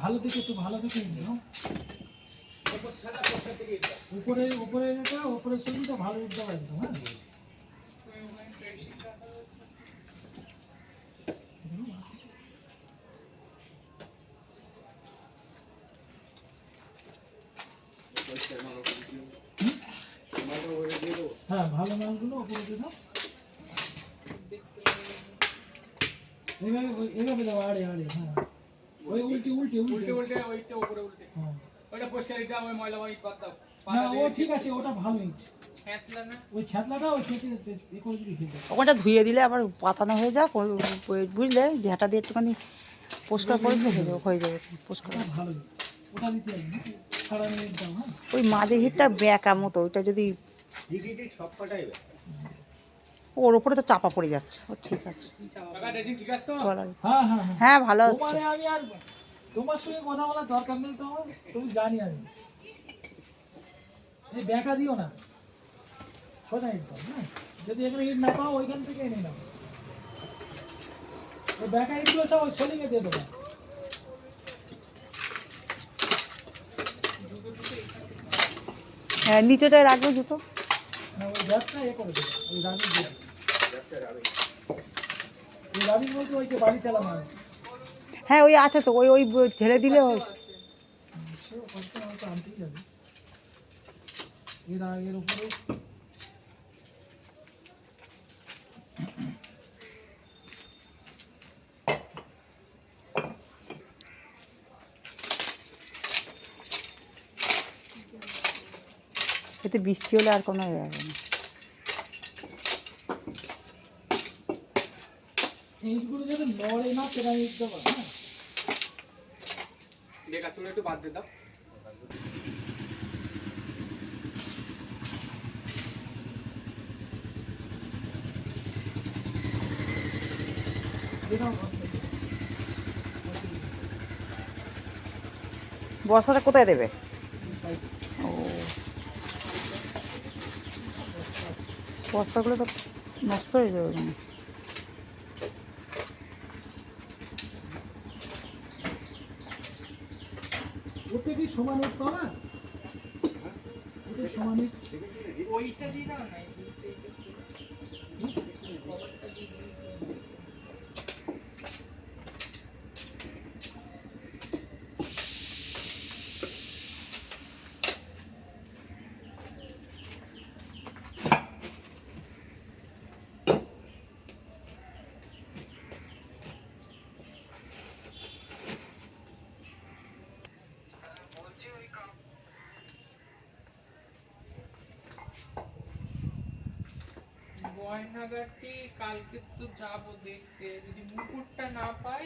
ভালো দিকে একটু ভালো দিকে নাও উপরে উপরে এটা উপরের ছবিটা ভালো উঠতে পারবে হ্যাঁ? হ্যাঁ ভালো মালগুলো উপরে দিয়ে দাও। এইভাবে ওই- এইভাবে দাও, আড়ে আড়ে হ্যাঁ। ওই উল্টে উল্টে উল্টে উল্টে। ওইটা উপরে উল্টে। হ্যাঁ। ওইটা পরিষ্কার এটা ওই ময়লা ওই বাদ দাও। না ও ঠিক আছে ওটা ভালো ইট। ছ্যাঁতলা না? ওই ওই ধুয়ে দিলে আবার পাতানো হয়ে যাক বুঝলে ঝাঁটা দিয়ে একটুখানি পরিষ্কার করে হয়ে যাবে হয়ে যাবে পরিষ্কার। ভালো ওটা দিতে হবে নাকি? সারা মিনিট দাও হ্যাঁ। ওই মাঝে হিটটা ব্যাকা মতো ওইটা যদি ওর ওপরে তো চাপা পড়ে যাচ্ছে। ও ঠিক আছে। হ্যাঁ হ্যাঁ হ্যাঁ। হ্যাঁ ভালো আমি আর তোমার সঙ্গে কথা বলার দরকার নেই তো আমার তুমি জানি আমি ব্যাকা দিও না। সোজা ইট হ্যাঁ? যদি এখানে ইট না পাও ওইখান থেকে এনে নাও। ওই ব্যাকা ইটগুলো সব ওই সোলিংয়ে দিয়ে দেবো। হ্যাঁ নিচেটায় রাখবে জুতো। না ওই ব্যাগটা এ করে দেবো ওই রাবি হয়, ওই আছে তো, ওই ওই ঢেলে দিলে যাবে এতে বৃষ্টি হলে আর কোনো ইয়ে হবে না। এইগুলো যদি লড়ে না সেটা ইট দেবো হ্যাঁ। বেকার চুলে একটু বাদ দিয়ে দাও। বর্ষাটা কোথায় দেবে? ও। বস্তাগুলো তো নষ্ট হয়ে যাবে। ওতে কি সমান ওতে সমান ওইটা দিয়ে দাও না গয়নাগাটি কালকে তো যাব দেখতে। যদি মুকুটটা না পাই